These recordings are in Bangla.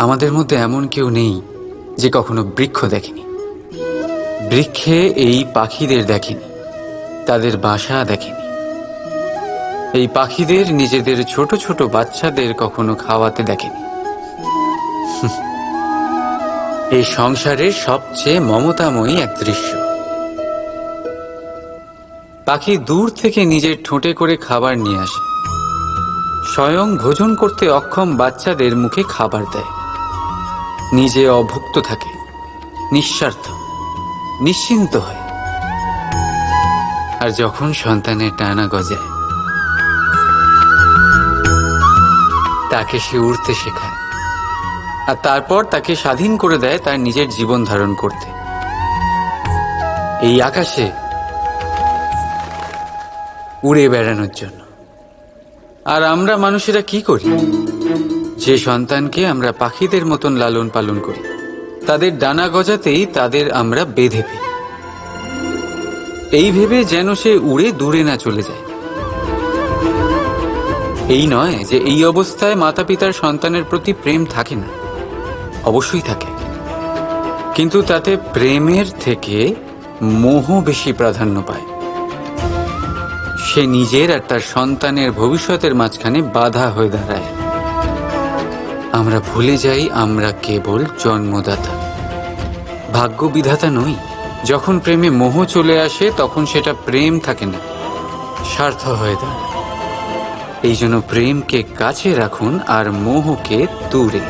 আমাদের মধ্যে এমন কেউ নেই যে কখনো বৃক্ষ দেখেনি। বৃক্ষে এই পাখিদের দেখেনি, তাদের বাসা দেখেনি। এই পাখিদের নিজেদের ছোট ছোট বাচ্চাদের কখনো খাওয়াতে দেখেনি। এই সংসারের সবচেয়ে মমতাময়ী এক দৃশ্য। পাখি দূর থেকে নিজের ঠোঁটে করে খাবার নিয়ে আসে। স্বয়ং ভোজন করতে অক্ষম বাচ্চাদের মুখে খাবার দেয়। নিজে অভুক্ত থাকে, নিঃস্বার্থ, নিশ্চিন্ত হয়। আর যখন সন্তানের টানা গজায়, তাকে সে উড়তে শেখায়। আর তারপর তাকে স্বাধীন করে দেয় তার নিজের জীবন ধারণ করতে। এই আকাশে উড়ে বেড়ানোর জন্য। আর আমরা মানুষেরা কি করি? যে সন্তানকে আমরা পাখিদের মতন লালন পালন করি, তাদের ডানা গজাতেই তাদের আমরা বেঁধে ফেলি। এই ভেবে যেন সে উড়ে দূরে না চলে যায়। এই নয় যে এই অবস্থায় মাতা পিতার সন্তানের প্রতি প্রেম থাকে না, অবশ্যই থাকে। কিন্তু তাতে প্রেমের থেকে মোহ বেশি প্রাধান্য পায়। সে নিজের আর তার সন্তানের ভবিষ্যতের মাঝখানে বাধা হয়ে দাঁড়ায়। আমরা ভুলে যাই আমরা কেবল জন্মদাতা। ভাগ্য বিধাতা নই। যখন প্রেমে মোহ চলে আসে, তখন সেটা প্রেম থাকে না। স্বার্থ হয়ে দাঁড়ায় এই জন্য প্রেমকে কাছে রাখুন আর মোহকে দূরে।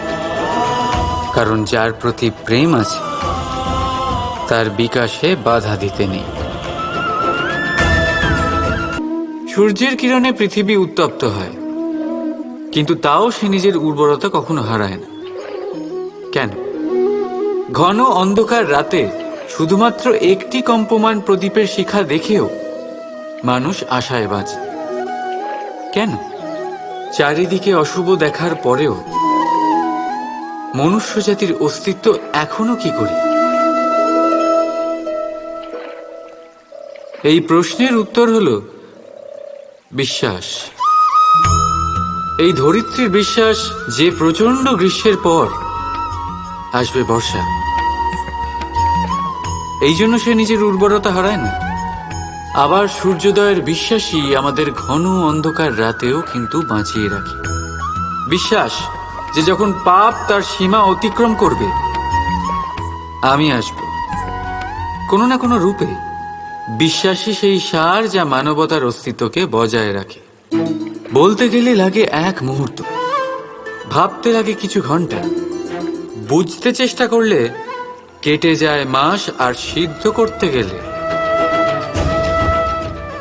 কারণ যার প্রতি প্রেম আছে, তার বিকাশে বাধা দিতে নেই। সূর্যের কিরণে পৃথিবী উত্তপ্ত হয়। কিন্তু তাও সে নিজের উর্বরতা কখনো হারায় না। কেন? ঘন অন্ধকার রাতে শুধুমাত্র একটি কম্পমান প্রদীপের শিখা দেখেও মানুষ আশায় বাঁচে কেন? চারিদিকে অশুভ দেখার পরেও মনুষ্য জাতির অস্তিত্ব এখনও কি করে? এই প্রশ্নের উত্তর হলো বিশ্বাস। এই ধরিত্রীর বিশ্বাস যে প্রচণ্ড গ্রীষ্মের পর আসবে বর্ষা। এই জন্য সে নিজের উর্বরতা হারায় না আবার সূর্যোদয়ের বিশ্বাসই আমাদের ঘন অন্ধকার রাতেও কিন্তু বাঁচিয়ে রাখে। বিশ্বাস যে যখন পাপ তার সীমা অতিক্রম করবে, আমি আসব। কোনো না কোনো রূপে বিশ্বাসী সেই সার যা মানবতার অস্তিত্বকে বজায় রাখে। বলতে গেলে লাগে এক মুহূর্ত। ভাবতে লাগে কিছু ঘণ্টা। বুঝতে চেষ্টা করলে কেটে যায় মাস আর সিদ্ধ করতে গেলে।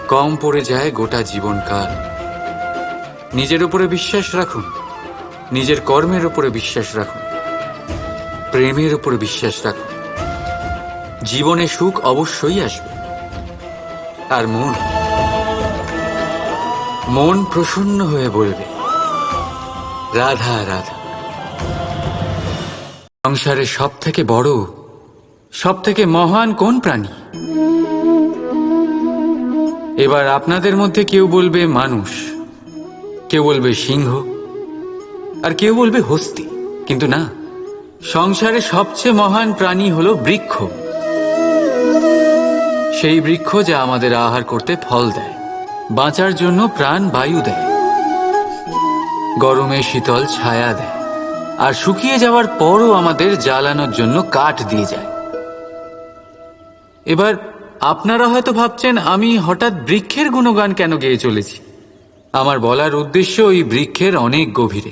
কম পড়ে যায় গোটা জীবনকাল। নিজের উপরে বিশ্বাস রাখুন। নিজের কর্মের উপরে বিশ্বাস রাখুন। প্রেমের উপরে বিশ্বাস রাখুন। জীবনে সুখ অবশ্যই আসবে। আর মন মন প্রসন্ন হয়ে বলবে, রাধা রাধা। সংসারে সব থেকে বড় সব থেকে মহান কোন প্রাণী? এবার আপনাদের মধ্যে কেউ বলবে মানুষ, কেউ বলবে সিংহ, আর কেউ বলবে হস্তি। কিন্তু না, সংসারে সবচেয়ে মহান প্রাণী হলো বৃক্ষ। সেই বৃক্ষ যা আমাদের আহার করতে ফল দেয়। বাঁচার জন্য প্রাণ বায়ু দেয়। গরমে শীতল ছায়া দেয়। আর শুকিয়ে যাওয়ার পরও আমাদের জ্বালানোর জন্য কাঠ দিয়ে যায়। এবার আপনারা হয়তো ভাবছেন, আমি হঠাৎ বৃক্ষের গুণগান কেন গেয়ে চলেছি? আমার বলার উদ্দেশ্য ওই বৃক্ষের অনেক গভীরে,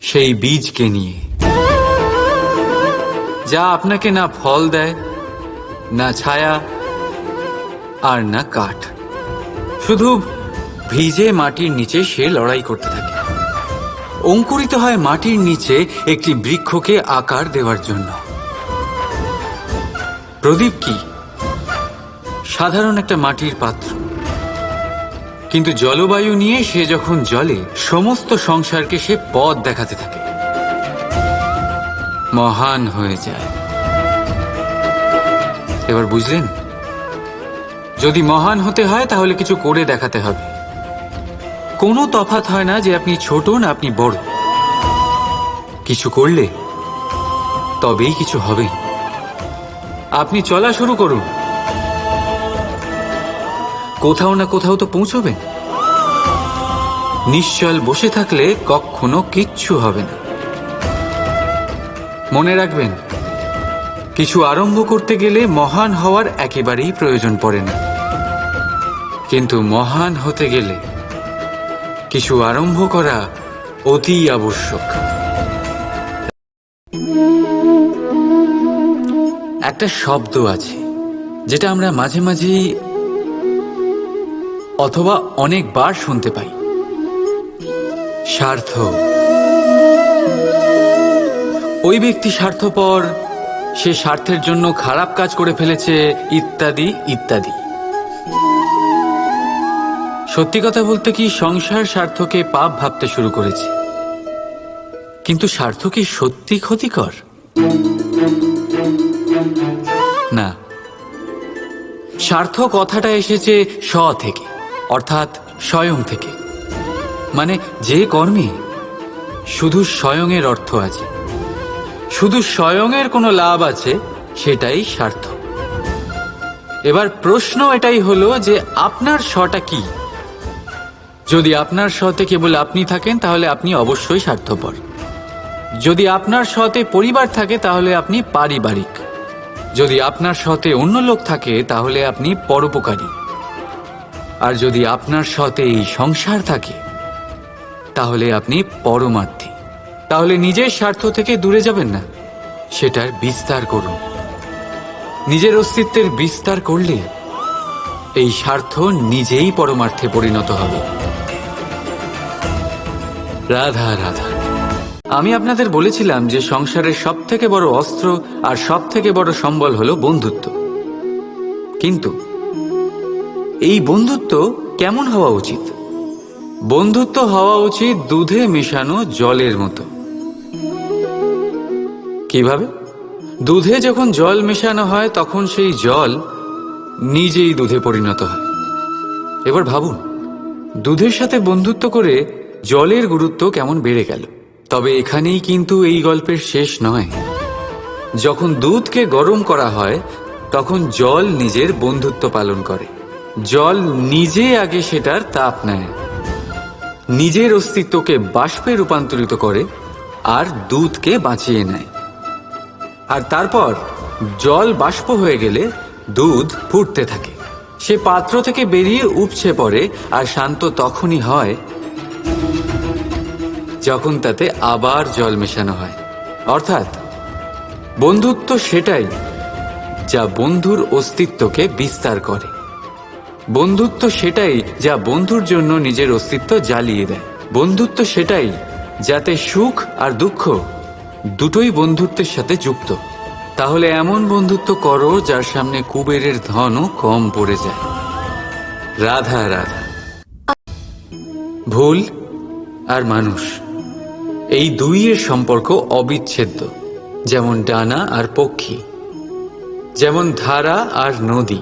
সেই বীজকে নিয়ে। যা আপনাকে না ফল দেয়, না ছায়া, আর না কাঠ। শুধু ভিজে মাটির নিচে সে লড়াই করতে থাকে। অঙ্কুরিত হয় মাটির নিচে একটি বৃক্ষকে আকার দেওয়ার জন্য। প্রদীপ কি? সাধারণ একটা মাটির পাত্র। কিন্তু জলবায়ু নিয়ে সে যখন জলে, সমস্ত সংসারকে সে পথ দেখাতে থাকে। মহান হয়ে যায়। এবার বুঝলেন? যদি মহান হতে হয়, তাহলে কিছু করে দেখাতে হবে। কোনো তফাৎ হয় না যে আপনি ছোট না আপনি বড়। কিছু করলে তবেই কিছু হবে। আপনি চলা শুরু করুন। কোথাও না কোথাও তো পৌঁছবেন। নিশ্চল বসে থাকলে কখনো কিচ্ছু হবে না। মনে রাখবেন, কিছু আরম্ভ করতে গেলে মহান হওয়ার একেবারেই প্রয়োজন পড়ে না। কিন্তু মহান হতে গেলে কিছু আরম্ভ করা অতি আবশ্যক। একটা শব্দ আছে, যেটা আমরা মাঝে মাঝে অথবা অনেকবার শুনতে পাই। স্বার্থ ওই ব্যক্তি স্বার্থপর, সে স্বার্থের জন্য খারাপ কাজ করে ফেলেছে, ইত্যাদি ইত্যাদি। সত্যি কথা বলতে কি সংসার স্বার্থকে পাপ ভাবতে শুরু করেছি। কিন্তু স্বার্থ কি সত্যি ক্ষতিকর? না। স্বার্থ কথাটা এসেছে স্ব থেকে, অর্থাৎ স্বয়ং থেকে। মানে যে কর্মে, শুধু স্বয়ংয়ের অর্থ আছে। শুধু স্বয়ংয়ের কোনো লাভ আছে, সেটাই স্বার্থ এবার প্রশ্ন এটাই হলো যে আপনার স্বটা কি? যদি আপনার স্বতে কেবল আপনি থাকেন, তাহলে আপনি অবশ্যই স্বার্থপর। যদি আপনার সতে পরিবার থাকে, তাহলে আপনি পারিবারিক। যদি আপনার সতে অন্য লোক থাকে, তাহলে আপনি পরোপকারী। আর যদি আপনার সতে এই সংসার থাকে, তাহলে আপনি পরমার্থী। তাহলে নিজের স্বার্থ থেকে দূরে যাবেন না। সেটার বিস্তার করুন। নিজের অস্তিত্বের বিস্তার করলে এই স্বার্থ নিজেই পরমার্থে পরিণত হবে। রাধা রাধা। আমি আপনাদের বলেছিলাম যে সংসারের সব থেকে বড় অস্ত্র আর সব থেকে বড় সম্বল হলো বন্ধুত্ব। কিন্তু এই বন্ধুত্ব কেমন হওয়া উচিত? বন্ধুত্ব হওয়া উচিত দুধে মেশানো জলের মতো। কীভাবে? দুধে যখন জল মেশানো হয়, তখন সেই জল নিজেই দুধে পরিণত হয়। এবার ভাবুন, দুধের সাথে বন্ধুত্ব করে জলের গুরুত্ব কেমন বেড়ে গেল? তবে এখানেই কিন্তু এই গল্পের শেষ নয়। যখন দুধকে গরম করা হয়, তখন জল নিজের বন্ধুত্ব পালন করে। জল নিজে আগে সেটার তাপ নেয়। নিজের অস্তিত্বকে বাষ্পে রূপান্তরিত করে আর দুধকে বাঁচিয়ে নেয়। আর তারপর জল বাষ্প হয়ে গেলে দুধ ফুটতে থাকে। সে পাত্র থেকে বেরিয়ে উপচে পড়ে আর শান্ত তখনই হয় যখন তাতে আবার জল মেশানো হয়। অর্থাৎ, বন্ধুত্ব সেটাই যা বন্ধুর অস্তিত্বকে বিস্তার করে। বন্ধুত্ব সেটাই যা বন্ধুর জন্য নিজের অস্তিত্ব জ্বালিয়ে দেয়। বন্ধুত্ব সেটাই যাতে সুখ আর দুঃখ দুটোই বন্ধুত্বের সাথে যুক্ত। তাহলে এমন বন্ধুত্ব করো যার সামনে কুবেরের ধনও কম পড়ে যায়। রাধা রাধা। ভুল আর মানুষ। এই দুইয়ের সম্পর্ক অবিচ্ছেদ্য, যেমন ডানা আর পক্ষী, যেমন ধারা আর নদী।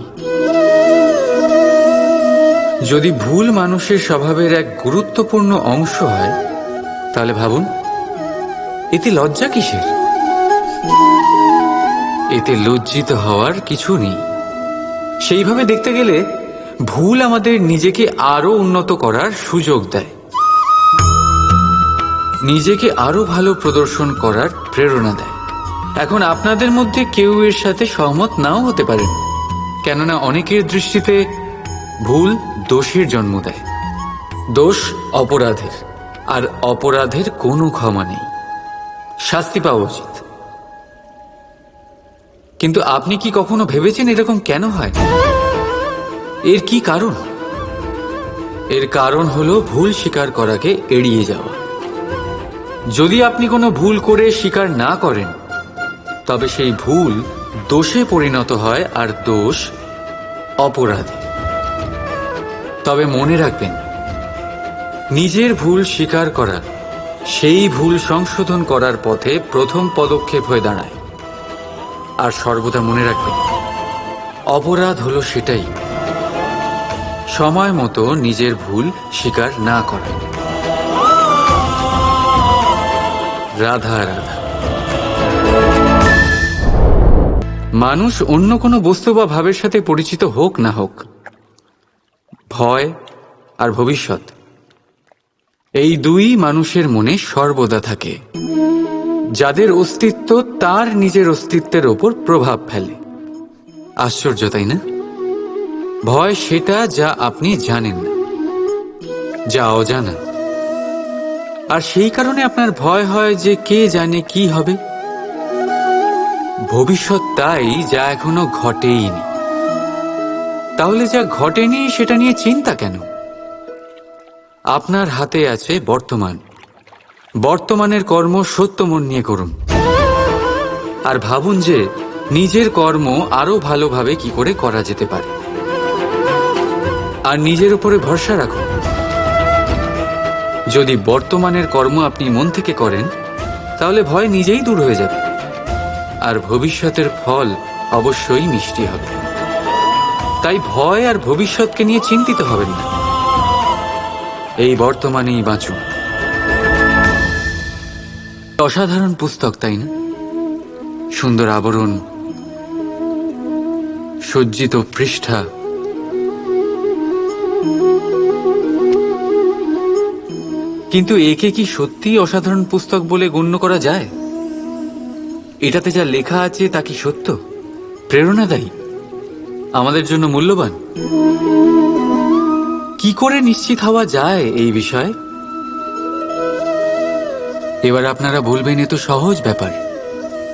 যদি ভুল মানুষের স্বভাবের এক গুরুত্বপূর্ণ অংশ হয়, তাহলে ভাবুন, এতে লজ্জা কিসের? এতে লজ্জিত হওয়ার কিছু নেই। সেইভাবে দেখতে গেলে ভুল আমাদের নিজেকে আরও উন্নত করার সুযোগ দেয়। নিজেকে আরও ভালো প্রদর্শন করার প্রেরণা দেয়। এখন আপনাদের মধ্যে কেউ এর সাথে সহমত নাও হতে পারেন কেননা অনেকের দৃষ্টিতে ভুল দোষের জন্ম দেয়। দোষ অপরাধের, আর অপরাধের কোনো ক্ষমা নেই। শাস্তি পাওয়া উচিত। কিন্তু আপনি কি কখনো ভেবেছেন এরকম কেন হয়? এর কি কারণ? এর কারণ হলো ভুল স্বীকার করাকে এড়িয়ে যাওয়া। যদি আপনি কোনো ভুল করে স্বীকার না করেন, তবে সেই ভুল দোষে পরিণত হয় আর দোষ অপরাধে। তবে মনে রাখবেন, নিজের ভুল স্বীকার করা, সেই ভুল সংশোধন করার পথে প্রথম পদক্ষেপ হয়ে দাঁড়ায়। আর সর্বদা মনে রাখবেন, অপরাধ হলো সেটাই। সময় মতো নিজের ভুল স্বীকার না করা। রাধা রাধা। মানুষ অন্য কোনো বস্তু বা ভাবের সাথে পরিচিত হোক না হোক, ভয় আর ভবিষ্যৎ, এই দুই মানুষের মনে সর্বদা থাকে। যাদের অস্তিত্ব তার নিজের অস্তিত্বের ওপর প্রভাব ফেলে। আশ্চর্য, তাই না? ভয় সেটা যা আপনি জানেন না, যা অজানা। আর সেই কারণে আপনার ভয় হয় যে কে জানে কি হবে। ভবিষ্যৎ তাই যা এখনও ঘটেইনি। তাহলে যা ঘটেনি সেটা নিয়ে চিন্তা কেন? আপনার হাতে আছে বর্তমান। বর্তমানের কর্ম সত্য মন নিয়ে করুন। আর ভাবুন যে নিজের কর্ম আরও ভালোভাবে কি করে করা যেতে পারে। আর নিজের উপরে ভরসা রাখুন। যদি বর্তমানের কর্ম আপনি মন থেকে করেন, তাহলে ভয় নিজেই দূর হয়ে যাবে। আর ভবিষ্যতের ফল অবশ্যই মিষ্টি হবে। তাই ভয় আর ভবিষ্যৎকে নিয়ে চিন্তিত হবেন না। এই বর্তমানেই বাঁচুন। অসাধারণ পুস্তক, তাই না? সুন্দর আবরণ, সজ্জিত পৃষ্ঠা। কিন্তু একে কি সত্যিই অসাধারণ পুস্তক বলে গণ্য করা যায়? এটাতে যা লেখা আছে তা কি সত্য? প্রেরণাদায়ী। আমাদের জন্য মূল্যবান। কি করে নিশ্চিত হওয়া যায় এই বিষয়ে? এবার আপনারা বলবেন এ তো সহজ ব্যাপার।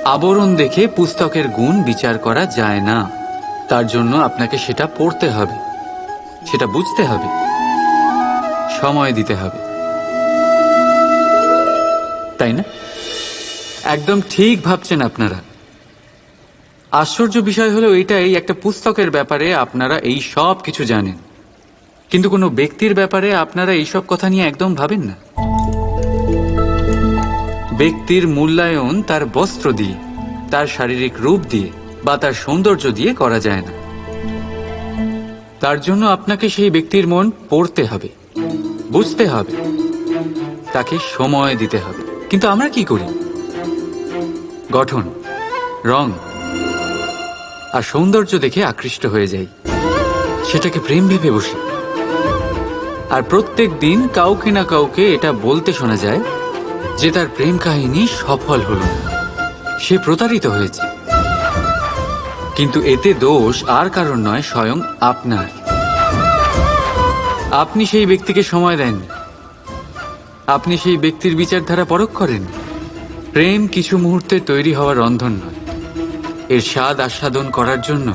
আবরণ দেখে পুস্তকের গুণ বিচার করা যায় না। তার জন্য আপনাকে সেটা পড়তে হবে। সেটা বুঝতে হবে। সময় দিতে হবে। তাই না? একদম ঠিক ভাবছেন আপনারা। আশ্চর্য বিষয় হলো এটাই, একটা পুস্তকের ব্যাপারে আপনারা এই সব কিছু জানেন। কিন্তু কোনো ব্যক্তির ব্যাপারে আপনারা এইসব কথা নিয়ে একদম ভাবেন না। ব্যক্তির মূল্যায়ন তার বস্ত্র দিয়ে, তার শারীরিক রূপ দিয়ে বা তার সৌন্দর্য দিয়ে করা যায় না। তার জন্য আপনাকে সেই ব্যক্তির মন পড়তে হবে, বুঝতে হবে, তাকে সময় দিতে হবে। কিন্তু আমরা কি করি? গঠন, রং, আর সৌন্দর্য দেখে আকৃষ্ট হয়ে যাই। সেটাকে প্রেম ভেবে বসি। আর প্রত্যেক দিন কাউকে না কাউকে এটা বলতে শোনা যায় যে তার প্রেম কাহিনী সফল হল সে প্রতারিত হয়েছে। কিন্তু এতে দোষ আর কারণ নয়, স্বয়ং আপনার। আপনি সেই ব্যক্তিকে সময় দেননি। আপনি সেই ব্যক্তির বিচারধারা পরখ করেন? প্রেম কিছু মুহূর্তে তৈরি হওয়ার রন্ধন নয়। এর স্বাদ আস্বাদন করার জন্য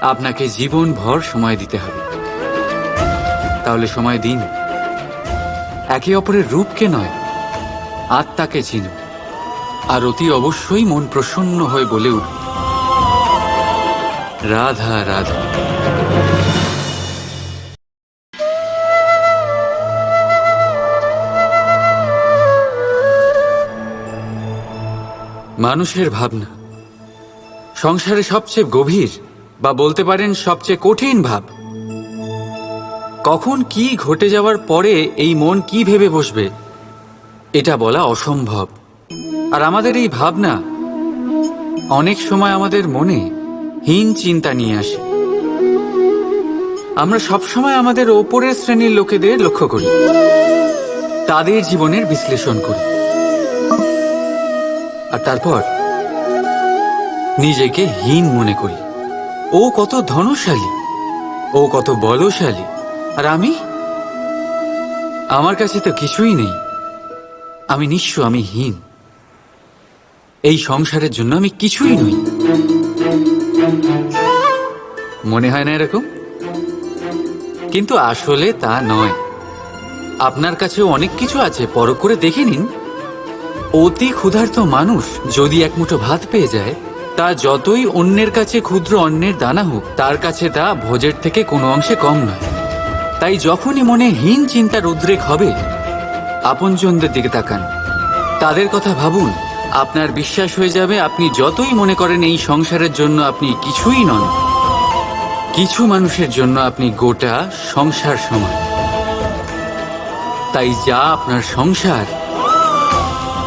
আপনাকে জীবন ভর সময় দিতে হবে। তাহলে সময় দিন। একে অপরের রূপকে নয়, আত্মাকে চিনো। আর অতি অবশ্যই মন প্রসন্ন হয়ে বলে উঠবে রাধা রাধা। মানুষের ভাবনা। সংসারে সবচেয়ে গভীর বা বলতে পারেন সবচেয়ে কঠিন ভাব। কখন কি ঘটে যাওয়ার পরে এই মন কি ভেবে বসবে, এটা বলা অসম্ভব। আর আমাদের এই ভাবনা অনেক সময় আমাদের মনে হীন চিন্তা নিয়ে আসে। আমরা সবসময় আমাদের ওপরের শ্রেণির লোকেদের লক্ষ্য করি, তাদের জীবনের বিশ্লেষণ করি। আর তারপর? নিজেকে হীন মনে করি। ও কত ধনশালী, ও কত বলশালী, আর আমি? আমার কাছে তো কিছুই নেই। আমি নিঃস্ব, আমি হীন। এই সংসারের জন্য আমি কিছুই নই। মনে হয় না এরকম? কিন্তু আসলে তা নয়। আপনার কাছেও অনেক কিছু আছে পর করে দেখে নিন। অতি ক্ষুধার্ত মানুষ যদি এক মুঠো ভাত পেয়ে যায়, তা যতই অন্যের কাছে ক্ষুদ্র অন্যের দানা হোক, তার কাছে তা ভোজের থেকে কোনো অংশে কম নয়। তাই যখনই মনে হীন চিন্তার উদ্রেক হবে, আপনজনদের দিকে তাকান। তাদের কথা ভাবুন, আপনার বিশ্বাস হয়ে যাবে আপনি যতই মনে করেন এই সংসারের জন্য আপনি কিছুই নন। কিছু মানুষের জন্য আপনি গোটা সংসার সমান। তাই যা আপনার সংসার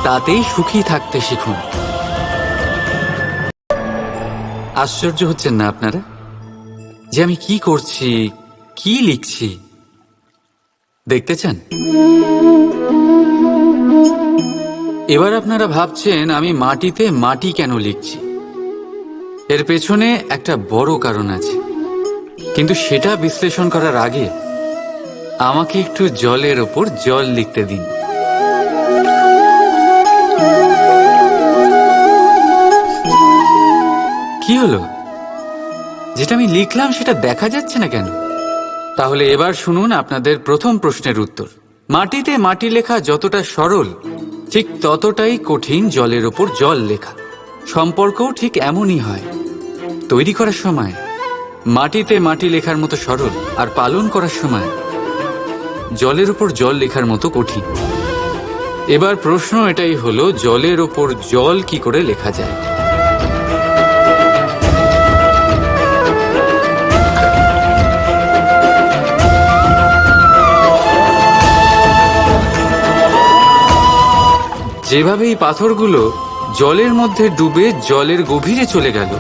তাতেই সুখী থাকতে শিখুন। আশ্চর্য হচ্ছেন না আপনারা? যে আমি কি করছি, কি লিখছি? দেখতে চান? এবার আপনারা ভাবছেন, আমি মাটিতে মাটি কেন লিখছি? এর পেছনে একটা বড় কারণ আছে। কিন্তু সেটা বিশ্লেষণ করার আগে আমাকে একটু জলের ওপর জল লিখতে দিন। কি হলো? যেটা আমি লিখলাম সেটা দেখা যাচ্ছে না কেন? তাহলে এবার শুনুন আপনাদের প্রথম প্রশ্নের উত্তর। মাটিতে মাটি লেখা যতটা সরল, ঠিক ততটাই কঠিন জলের ওপর জল লেখা। সম্পর্কও ঠিক এমনই হয়। তৈরি করার সময়, মাটিতে মাটি লেখার মতো সরল আর পালন করার সময়, জলের উপর জল লেখার মতো কঠিন। এবার প্রশ্ন এটাই হলো, জলের ওপর জল কি করে লেখা যায়? যেভাবে এই পাথরগুলো জলের মধ্যে ডুবে জলের গভীরে চলে গেল,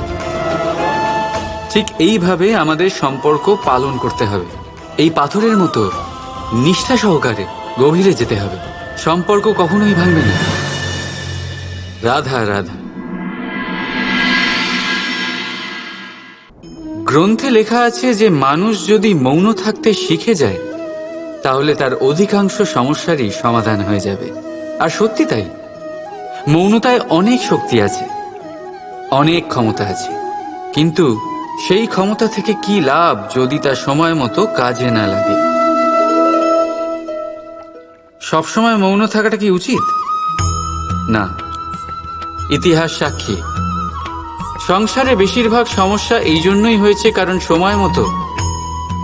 ঠিক এইভাবে আমাদের সম্পর্ক পালন করতে হবে। এই পাথরের মতো নিষ্ঠা সহকারে গভীরে যেতে হবে। সম্পর্ক কখনোই ভাঙবে না। রাধা রাধা। গ্রন্থে লেখা আছে যে মানুষ যদি মৌন থাকতে শিখে যায়, তাহলে তার অধিকাংশ সমস্যারই সমাধান হয়ে যাবে। আর সত্যি তাই। মৌনতায় অনেক শক্তি আছে। অনেক ক্ষমতা আছে। কিন্তু সেই ক্ষমতা থেকে কি লাভ যদি তা সময় মতো কাজে না লাগে? সবসময় মৌন থাকাটা কি উচিত? না। ইতিহাস সাক্ষী। সংসারে বেশিরভাগ সমস্যা এই জন্যই হয়েছে কারণ সময় মতো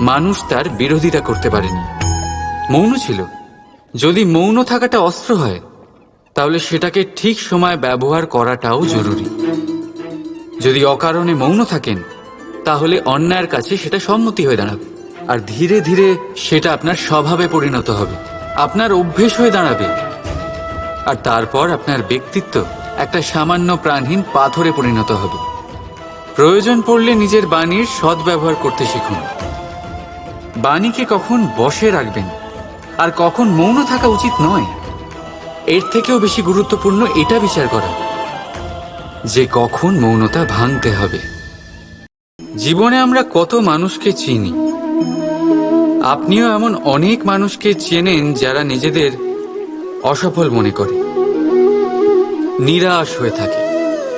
মানুষ তার বিরোধিতা করতে পারেনি। মৌন ছিল। যদি মৌন থাকাটা অস্ত্র হয় তাহলে সেটাকে ঠিক সময় ব্যবহার করাটাও জরুরি। যদি অকারণে মৌন থাকেন, তাহলে অন্যায়ের কাছে সেটা সম্মতি হয়ে দাঁড়াবে। আর ধীরে ধীরে সেটা আপনার স্বভাবে পরিণত হবে। আপনার অভ্যেস হয়ে দাঁড়াবে। আর তারপর আপনার ব্যক্তিত্ব একটা সামান্য প্রাণহীন পাথরে পরিণত হবে। প্রয়োজন পড়লে নিজের বাণীর সদ্ব্যবহার করতে শিখুন। বাণীকে কখন বসে রাখবেন, আর কখন মৌন থাকা উচিত নয়। এর থেকেও বেশি গুরুত্বপূর্ণ এটা বিচার করা, যে কখন মৌনতা ভাঙতে হবে। জীবনে আমরা কত মানুষকে চিনি। আপনিও এমন অনেক মানুষকে চেনেন যারা নিজেদের অসফল মনে করে, নিরাশ হয়ে থাকে,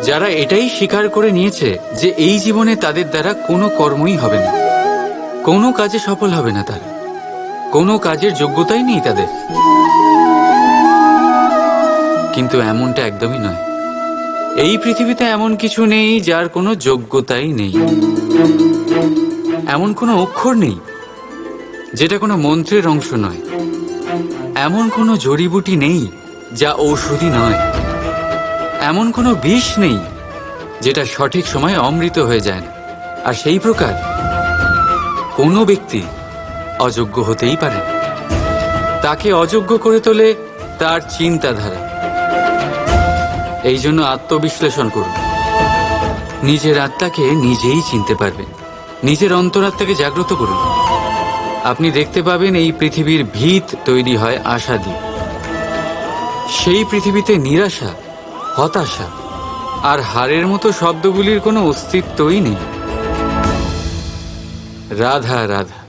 যারা এটাই স্বীকার করে নিয়েছে যে এই জীবনে তাদের দ্বারা কোনো কর্মই হবে না। কোনো কাজে সফল হবে না তারা। কোনো কাজের যোগ্যতাই নেই তাদের। কিন্তু এমনটা একদমই নয়। এই পৃথিবীতে এমন কিছু নেই যার কোনো যোগ্যতাই নেই। এমন কোনো অক্ষর নেই, যেটা কোনো মন্ত্রের অংশ নয়। এমন কোনো জড়িবুটি নেই যা ঔষধি নয়। এমন কোনো বিষ নেই যেটা সঠিক সময়ে অমৃত হয়ে যায় না। আর সেই প্রকার কোনো ব্যক্তি অযোগ্য হতেই পারে তাকে অযোগ্য করে তোলে তার চিন্তাধারা। এই জন্য আত্মবিশ্লেষণ করুন। নিজের আত্মাকে নিজেই চিনতে পারবেন। নিজের অন্তরাত্মাকে জাগ্রত করুন। আপনি দেখতে পাবেন এই পৃথিবীর ভিত তৈরি হয় আশা দিয়ে সেই পৃথিবীতে নিরাশা, হতাশা আর হারের মতো শব্দগুলির কোনো অস্তিত্বই নেই। রাধা রাধা।